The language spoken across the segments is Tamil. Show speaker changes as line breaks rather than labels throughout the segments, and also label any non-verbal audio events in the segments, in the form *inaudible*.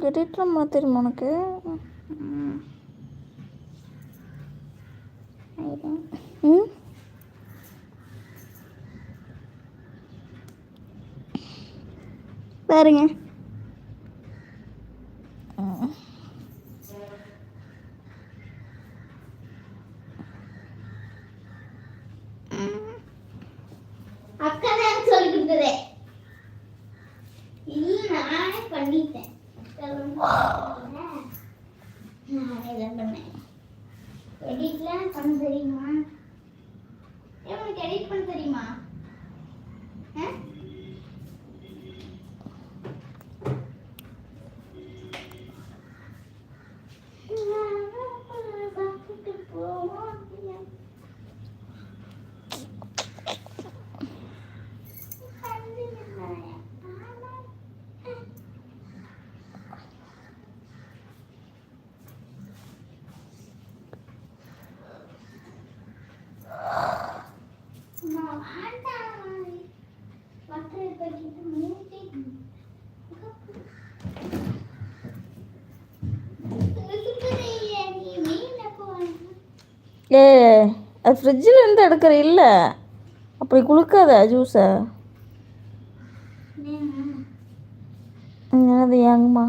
எடிட்டர்மா தெரியுமா உனக்கு?
ம்? பாருங்க அக்கா தான் சொல்லி கொடுத்ததே இல்ல நானே பண்ணிட்டேன் அக்கா தான் சொல்லி கொடுத்ததே. நானே தான் பண்ணேன் எடிட்லாம் பண்ண தெரியுமா ஏன் உனக்கு எடிட் பண்ண தெரியுமா ஆ?
ஏ அது ஃப்ரிட்ஜில் இருந்து எடுக்கிற இல்லை. அப்படி குளுக்காத ஜூஸை என்னது ஏங்கம்மா?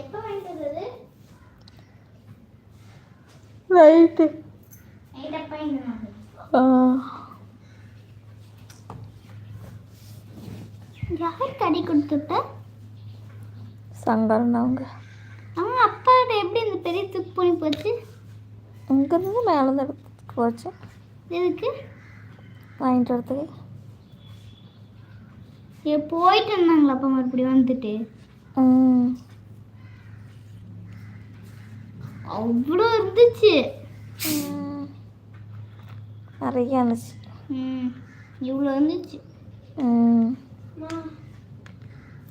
எப்போ வாங்கிட்டு வந்தது
ரைட்டு
நைட் அப்பா இங்கே வாங்க யார் கொடுத்துட்ட
சங்கரன் அவங்க
அவங்க அப்பாட்ட எப்படி இந்த பெரிய தூக்கு போனி போச்சு?
இங்கேருந்து மேலேருந்து எடுத்துட்டு போச்சு.
எதுக்கு?
வாங்கிட்டு வரதுக்கு.
ஏ போயிட்டு இருந்தாங்களா அப்பா மறுபடியும் வந்துட்டு? அவ்வளோ இருந்துச்சு.
நிறைய இருந்துச்சு.
ம் இவ்வளோ இருந்துச்சு.
ம்.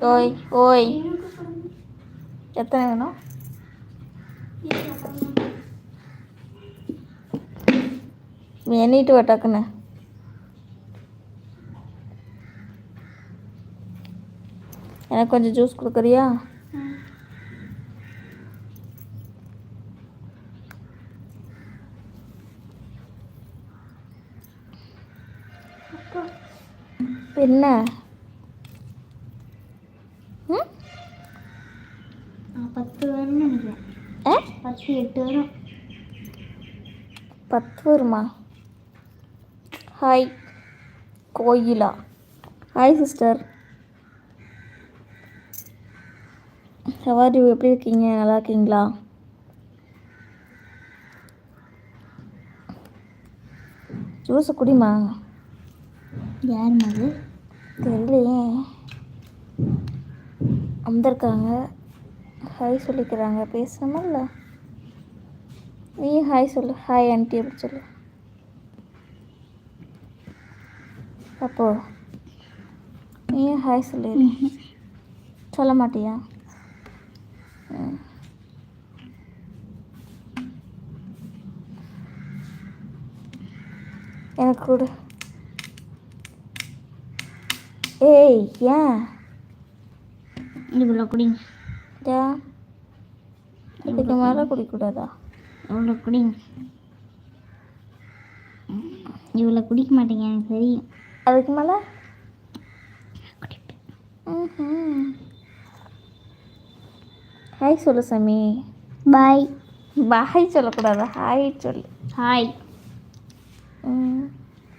ஓய் ஓய் எத்தனை வேணும் எண்ணிட்டு வா டக்குன்னு எனக்கு கொஞ்சம் ஜூஸ் கொடுக்குறியா என்ன ம்
ஆ, பத்து வரும்னு நினைக்கிறேன்
ஏ
பத்து எட்டு வரும்
பத்து வருமா ஹாய் கோயிலா ஹாய் சிஸ்டர் சவாரி எப்படி இருக்கீங்க நல்லா இருக்கீங்களா ஜூஸை குடிமா
யார் மது
தெரியலையே வந்திருக்காங்க ஹாய் சொல்லிக்கிறாங்க பேசணுமில்ல நீ ஹாய் சொல்லு. ஹாய் ஆண்டி அப்படி சொல்லு. அப்போ நீ ஹாய் சொல்லு. சொல்ல மாட்டியா. எனக்கு கொடு. ஏய் ஏன்?
இவ்வளோ குடிங்க.
இதுக்கு மேலே குடிக்கக்கூடாதா
இவ்வளோ குடிங்க இவ்வளோ குடிக்க மாட்டேங்க எனக்கு தெரியும்.
அதுக்கு மேலே? ஹாய் சொல்லு சாமி.
பாய்
பாய் சொல்லக்கூடாதா? ஹாய் சொல்லு.
ஹாய்
ம்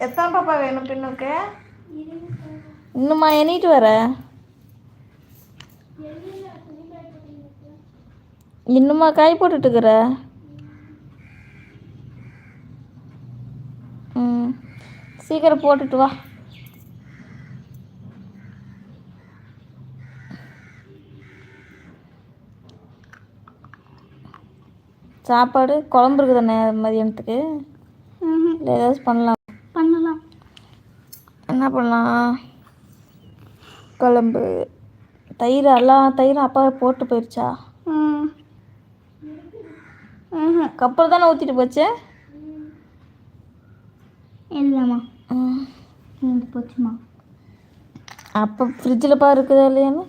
எத்தனை பாப்பா வேணும் பின்னுக்கு? இன்னுமா எண்ணிட்டு வர? இன்னுமா காய் போட்டுட்டு இருக்கிற ம் சீக்கிரம் போட்டுட்டு வா. சாப்பாடு குழம்பு இருக்குதானே மதியானத்துக்கு? இல்லை ஏதாச்சும் பண்ணலாம்.
பண்ணலாம்.
என்ன பண்ணலாம்? குழம்பு. தயிர் எல்லாம் தயிரும் அப்பா போட்டு போயிடுச்சா
ம்
கப்பல் தானே ஊற்றிட்டு போச்சு?
இல்லைம்மா. இங்கே போச்சுமா
அப்போ ஃப்ரிட்ஜில் பா இருக்குதா இல்லையான்னு?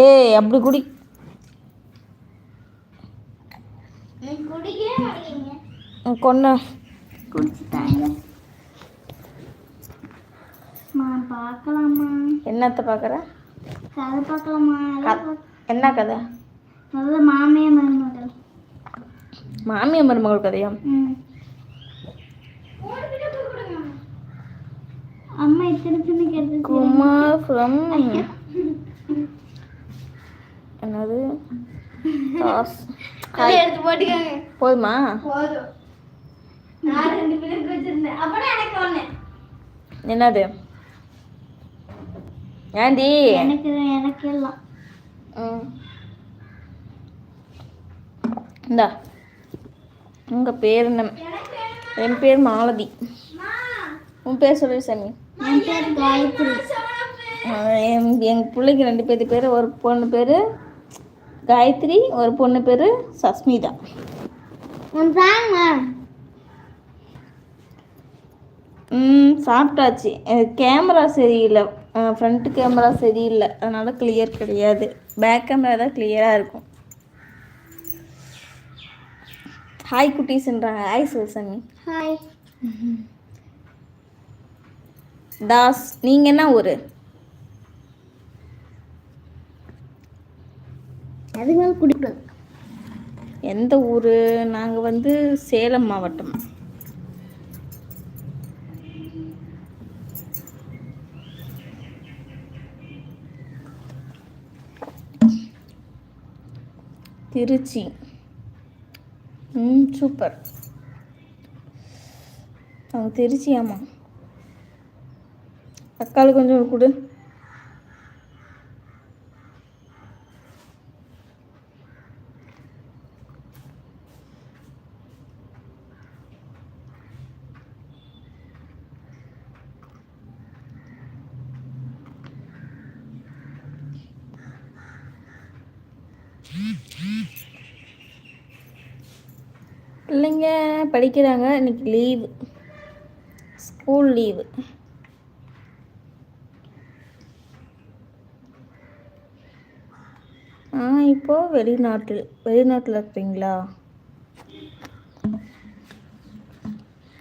ஏய் அப்படி குடி. கொன்னு என்னத்தை பார்க்குற?
கதை பார்க்கலாமா
என்ன கதை?
நல்ல மாமியா மருமகள்.
மாமியார் மருமகள் கதையா?
ம். அம்மா இத்தனை சின்ன கேட்டு
குமார் ஃப்ரம் என்னது? தாஸ்
எடுத்து போட்டுக்கோங்க.
போதுமா?
போதும். நான் ரெண்டு பேருக்கு வச்சிருந்தேன். அப்புறம் எனக்கு ஒண்ணு.
என்னது? ஏண்டி?
எனக்கு எனக்கு எல்லாம்.
ம். இந்தா. உங்கள் பேர் என்ன? என் பேர் மாலதி. உன் பேர் சொல்லு சாமி. எங்கள் பிள்ளைக்கு ரெண்டு பேர்த்து பேர் ஒரு பொண்ணு பேர் காயத்ரி ஒரு பொண்ணு பேர் சஸ்மிதா. ம் சாப்பிட்டாச்சு. கேமரா சரியில்லை. ஃப்ரண்ட் கேமரா சரியில்லை. அதனால கிளியர் கிடையாது. பேக் கேமரா தான் கிளியராக இருக்கும். ஹாய் குட்டீஸ்ன்றாங்க ஹாய் சொல் சாமி
ஹாய்
தாஸ் நீங்கள் என்ன ஊர்?
அதுக்கு மேலே குடிப்பேன்.
எந்த ஊர்? நாங்கள் வந்து சேலம் மாவட்டம். திருச்சி. ம் சூப்பர். அவங்க திருச்சி ஆமாம் தக்காளி கொஞ்சம் கொடு. பிள்ளைங்க படிக்கிறாங்க. இன்னைக்கு லீவு ஸ்கூல் லீவு ஆ இப்போ வெளிநாட்டில் வெளிநாட்டில் இருக்கிறீங்களா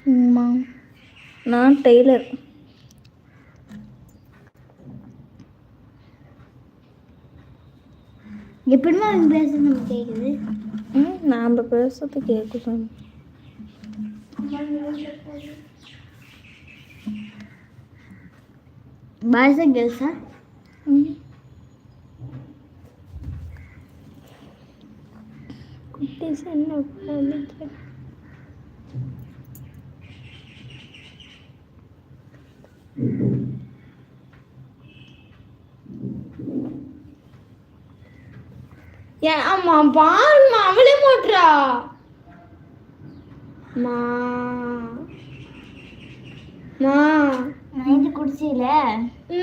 ஆமாம்
நான் டெய்லர்.
எப்படிமா பேசுறது நமக்கு கேட்குது
ம் நாம் பேசுறது கேட்குறோம்
பாய்ஸா கேர்ள்ஸா
ம் குட்டீஸ் என்ன
அவளே மாட்டுறா மா. மா. நைட்டு குடிச்சில.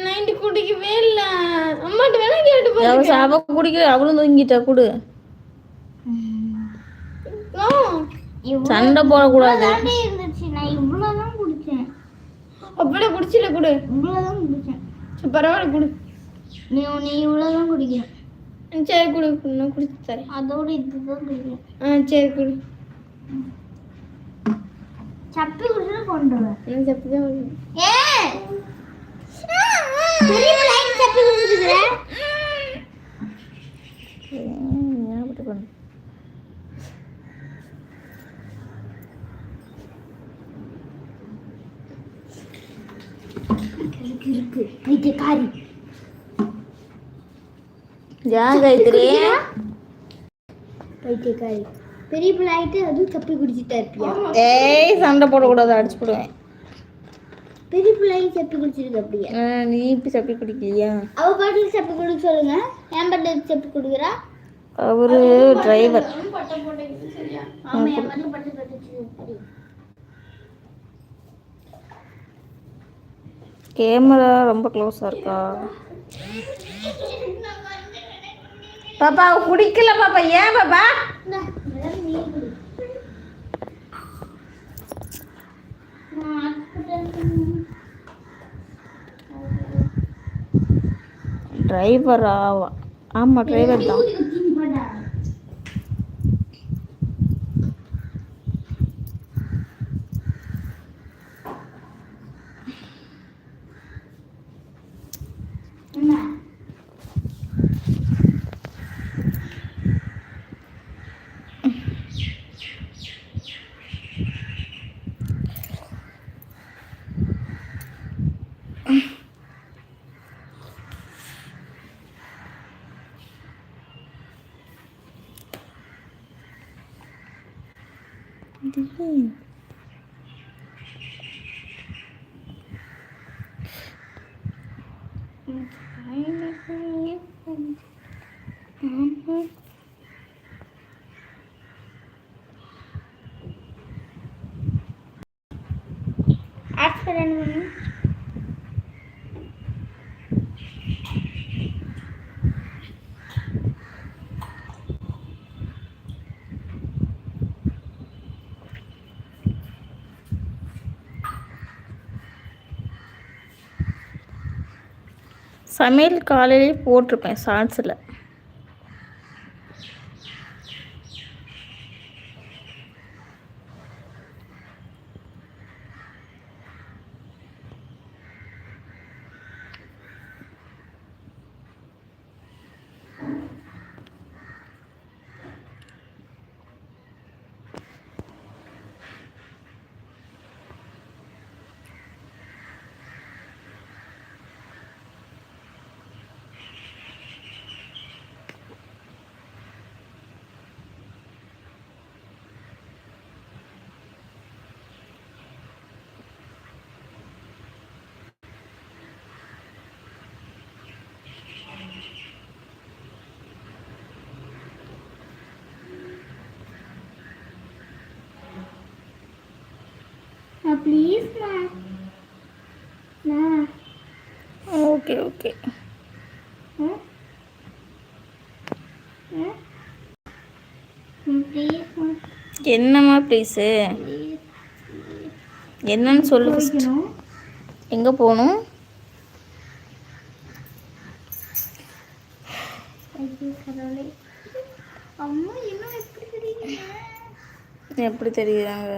நைட்டு குடிக்கவே இல்ல. அம்மாட்ட வேணா கேட்டு
அவ சாப குடிக்கல அவளும் தூங்கிட்டா கொடு. சண்டை போடக்கூடாது.
இருந்துச்சு. நான் இவ்வளவுதான் குடிச்சேன். அப்படியே குடிச்சில குடு. இவ்வளவுதான் குடிச்சேன். பரவாயில்ல குடு. நீ நீ இவ்வளவுதான் குடிக்கணும் சரி குடு நான் குடிச்சு தரேன். அதோட இதுதான் குடிக்கிறேன் ஆ சரி குடு. சப்பி குடிச்சு கொண்டு சப்பி தான் ஏ! பெரிய லைட் சப்பி
ம், ஞாபகத்துக்கு வந்து.
இருக்கு. இருக்கு பைத்தியக்காரி பைத்தியக்காரி பெரிய பிள்ளை அதுவும் சப்பி குடிச்சிட்டா இருப்பியா?
ஏய் சண்டை போடக்கூடாது அடிச்சு போடுவேன்.
பெரிய பிள்ளையும் சப்பி குடிச்சிருக்கு அப்படியே?
ஆ, நீ இப்படி சப்பி குடிக்கலையா
அவ பாட்டுக்கு சப்பி குடிக்க சொல்லுங்க. என் பாட்டுக்கு சப்பி குடுக்குறா?
அவரு டிரைவர்
ஆமா என் பாட்டுக்கு பட்டு பட்டு
கேமரா ரொம்ப க்ளோஸாக இருக்கா? *laughs* பாப்பா குடிக்கல பாப்பா. ஏன் பாப்பா? டிரைவர் ஆவா. ஆமா டிரைவர் தான்.
ஆக்சிடென்ட்
சமையல் காலையிலே போட்டிருப்பேன் ஷார்ட்ஸில்
ப்ளீஸ்மா நான்
ஓகே ஓகே. என்னம்மா ப்ளீஸு என்னன்னு சொல்லு எங்கே போகணும்
ஐயோ கடவுளே அம்மா என்ன எப்படி தெரியுங்க
எப்படி தெரியுறாங்க?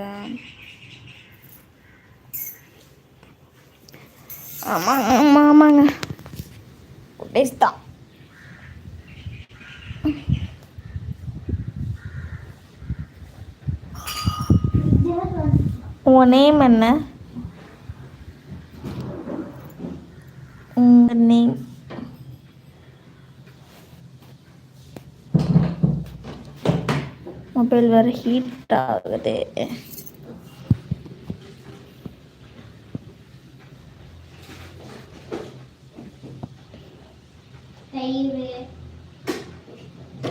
ஆமாங்க ஆமாம் ஆமாங்க. டேஸ்ட் தான். உன் நேம் என்ன? உங்கள் நேம் மொபைல் வேறு ஹீட் ஆகுது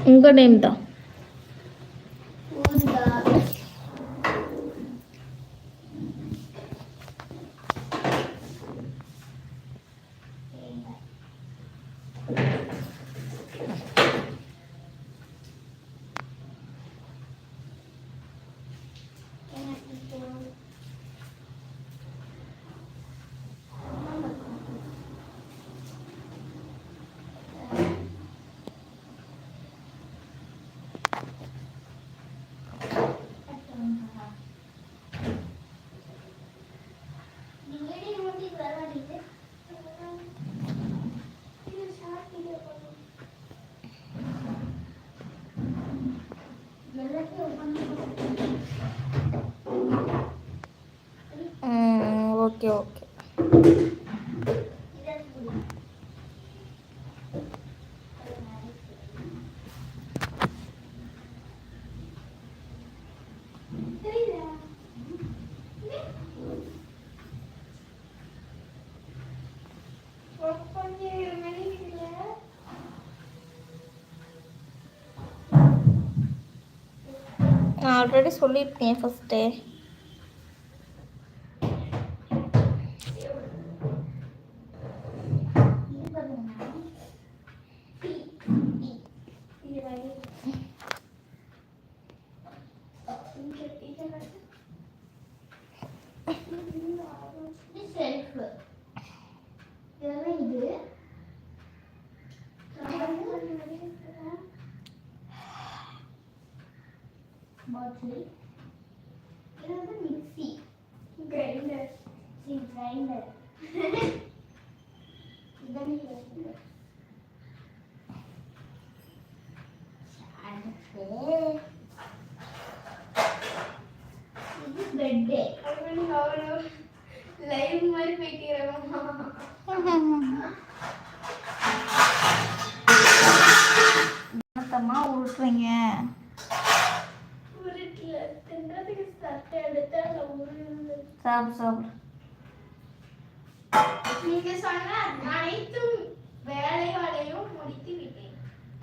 உங்கள் நேம் தான்
ஊறுகாய்
ஓகே ஓகே நான் ஆல்ரெடி சொல்லியிருக்கேன் ஃபஸ்ட்டு
பெட்டு லைவ் மாதிரி போய்க்கிறோம்
உருட்டுறீங்க? சாப்பிடு சாப்பிடு.
நீங்க சொன்ன அனைத்தும் வேலைகளையும் முடித்து விட்டேன்.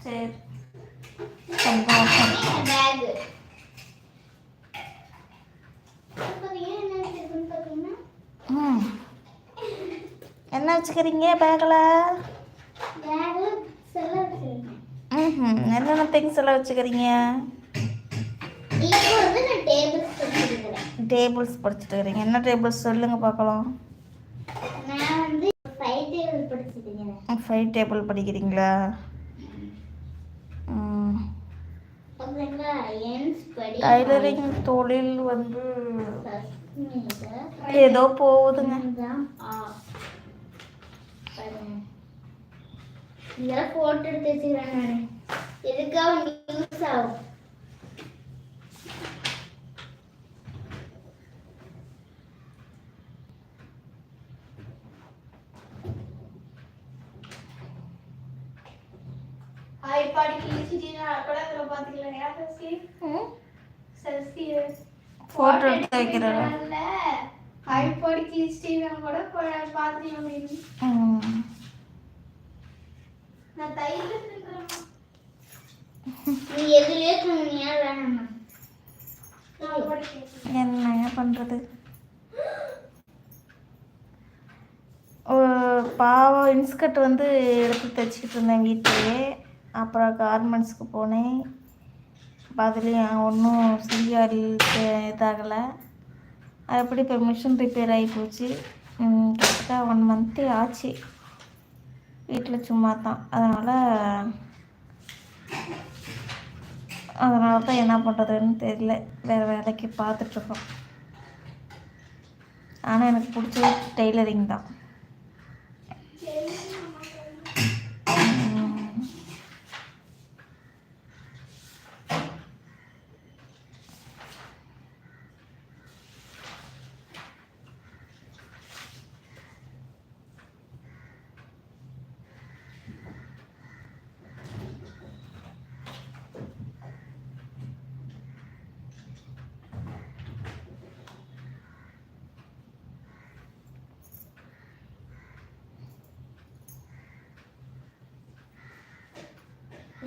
சரி சந்தோஷம்
பேக் பார்த்தீங்கன்னா என்ன இருக்குன்னு பார்த்தீங்கன்னா
ம் என்ன வச்சுக்கிறீங்க பேக்கில் ம் என்னென்ன திங்ஸ் எல்லாம் வச்சுக்கிறீங்க?
டேபிள்ஸ்
படிச்சுட்டு இருக்கிறீங்க என்ன டேபிள்ஸ் சொல்லுங்கள் பார்க்கலாம்.
ஃபைவ் டேபிள்
படிக்கிறீங்களா? டைலரிங் தொழில் வந்து ஏதோ போகுதுங்க.
பாருங்க இதெல்லாம் போட்டோ எடுத்து வச்சுக்கிறேன் நான் எதுக்காக யூஸ் ஆகும்
ஹாய் பாடி கிழிச்சிட்டு நான் கூட அதில் பார்த்துக்கலாம் யார் சசி சசி
ஃபோட்டோ எடுத்து வைக்கிறேன்
கேட்குறேன்
என்னங்க பண்ணுறது பாவம் இன்ஸ்கர்ட் வந்து எடுத்து தைச்சிக்கிட்டு இருந்தேன் வீட்டிலேயே அப்புறம் கார்மெண்ட்ஸ்க்கு போனேன் அப்ப அதுலேயும் ஒன்றும் சரியாக இதாகலை அப்படி இப்போ மிஷின் ரிப்பேர் ஆகி போச்சு. கரெக்டாக ஒன் மந்த்தே ஆச்சு. வீட்டில் சும்மா தான் அதனால் அதனால தான் என்ன பண்ணுறதுன்னு தெரியல. வேறு வேலைக்கு பார்த்துட்ருக்கோம் ஆனால் எனக்கு பிடிச்சது டெய்லரிங் தான்.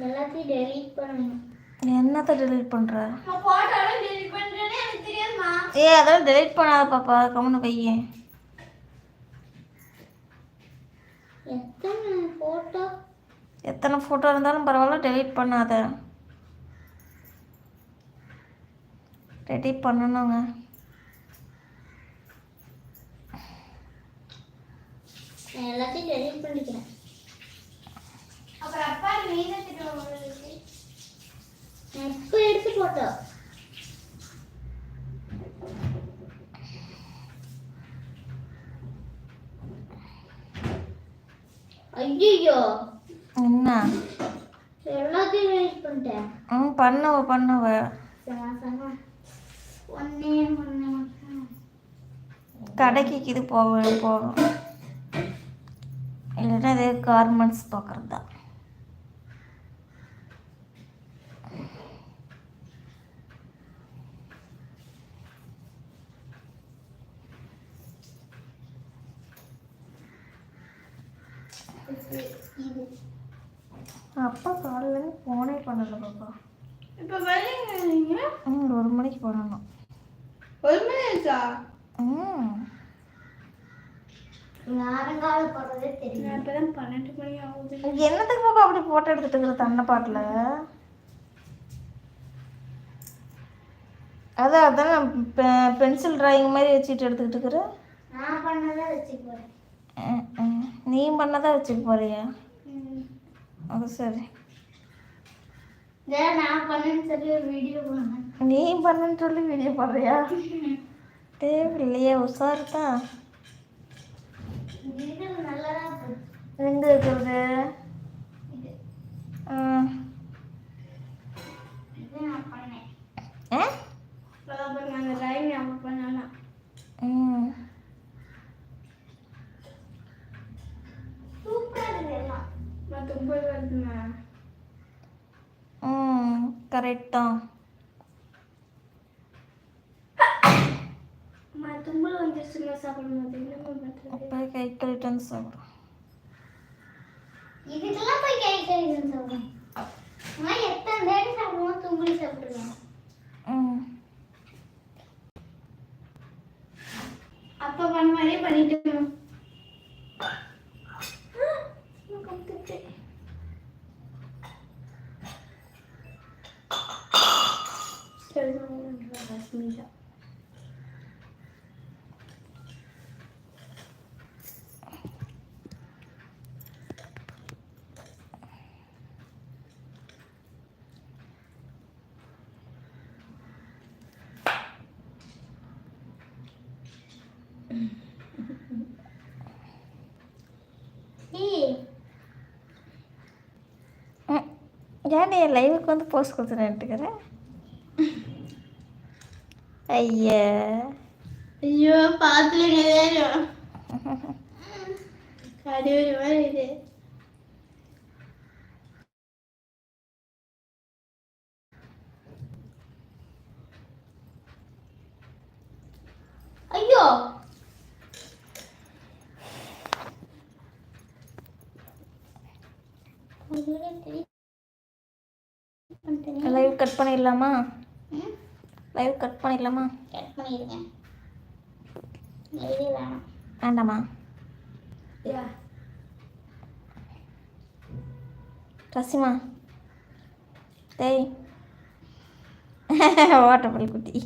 எல்லாத்தையும் டெலீட் பண்ணணும்.
என்னத்தை டெலீட் பண்ணுற ஏ அதெல்லாம் டெலீட் பண்ணாத பாப்பா கம்முன்னு வையேன்
எத்தனை போட்டோ
எத்தனை ஃபோட்டோ இருந்தாலும் பரவாயில்ல டெலீட் பண்ணாத. டெலீட் பண்ணணுங்க.
எல்லாத்தையும் டெலீட் பண்ணிக்கிறேன்.
அப்புறம் அப்பா நீதான் திட்டு உங்களுக்கு
நான் இப்போ எடுத்து போட்டோ ஐயோ
என்ன?
எல்லாத்தையும் டெலீட் பண்ணிட்டேன்.
ம் பண்ணுவ பண்ணுவ.
சமா சமா ஒன்னே ஒன்று மட்டும்
கடைக்கு இது போக போகும் இல்லைன்னா இதே கார்மெண்ட்ஸ் பார்க்குறது தான்
இது
அப்பா காலைல ஃபோனே பண்ணல பாப்பா.
இப்போ வரீங்க
ம் ஒரு மணிக்கு பண்ணணும்.
ஒரு மணி ஆச்சா
ம்.
நேரங்கால போடுறதே
இப்போ தான் பன்னெண்டு மணி ஆகுது.
என்னத்துக்கு பாப்பா அப்படி ஃபோட்டோ எடுத்துட்டு இருக்கிற தன்னை பாட்டில் அதான் அதான் பென்சில் டிராயிங் மாதிரி வச்சுட்டு எடுத்துக்கிட்டு இருக்கிறேன்.
நான் பண்ணதான் வச்சுக்க
ம். நீ பண்ணதான் வச்சுக்க போறியா. அது சரி.
நான் பண்ணேன்னு சொல்லி ஒரு வீடியோ போனேன்
நீ பண்ணுன்னு சொல்லி வீடியோ போடுறியா? தேவையில்லையே உஷாரு தான் எங்கே இருக்கிறது
நான் பண்ணேன்.
ஆ?
அதான் பாருங்க அந்த லைன் ஞாபகம் பண்ணானா
ம்
சூப்பரா இருக்கு எல்லாம்
நான் வருதுண்ணா
ம் கரெக்ட் தான்.
தும்பல் வந்துருச்சுங்க சாப்பிடும்போது
அப்போ கை கழுவிட்டு சாப்பிடும்
இதுக்கெல்லாம் போய் கை கழுவின்னு சொல்றேன் நான் எத்தனை தேடி சாப்பிடுவோம்? தும்புளி சாப்பிடுவேன்
ம்.
அப்பா பண்ண மாதிரியே பண்ணிட்டு ரஷ்மிஷா
ஏய்
ம். ஏன்டி என் லைவுக்கு வந்து போஸ்ட் கொடுத்துருன்ட்டுக்கிறேன் ஐயா
ஐயோ பார்த்துலங்க வேணும் கடிவரி மாதிரி இது
ஐயோ
லைவ் கட் பண்ணிடலாமா? லைவ் கட் பண்ணிடலாமா?
கட் பண்ணிடுங்க. வேணாம்.
வேண்டாமா? ரசிமா. டேய். *laughs* வாட்டப்பல் குட்டி.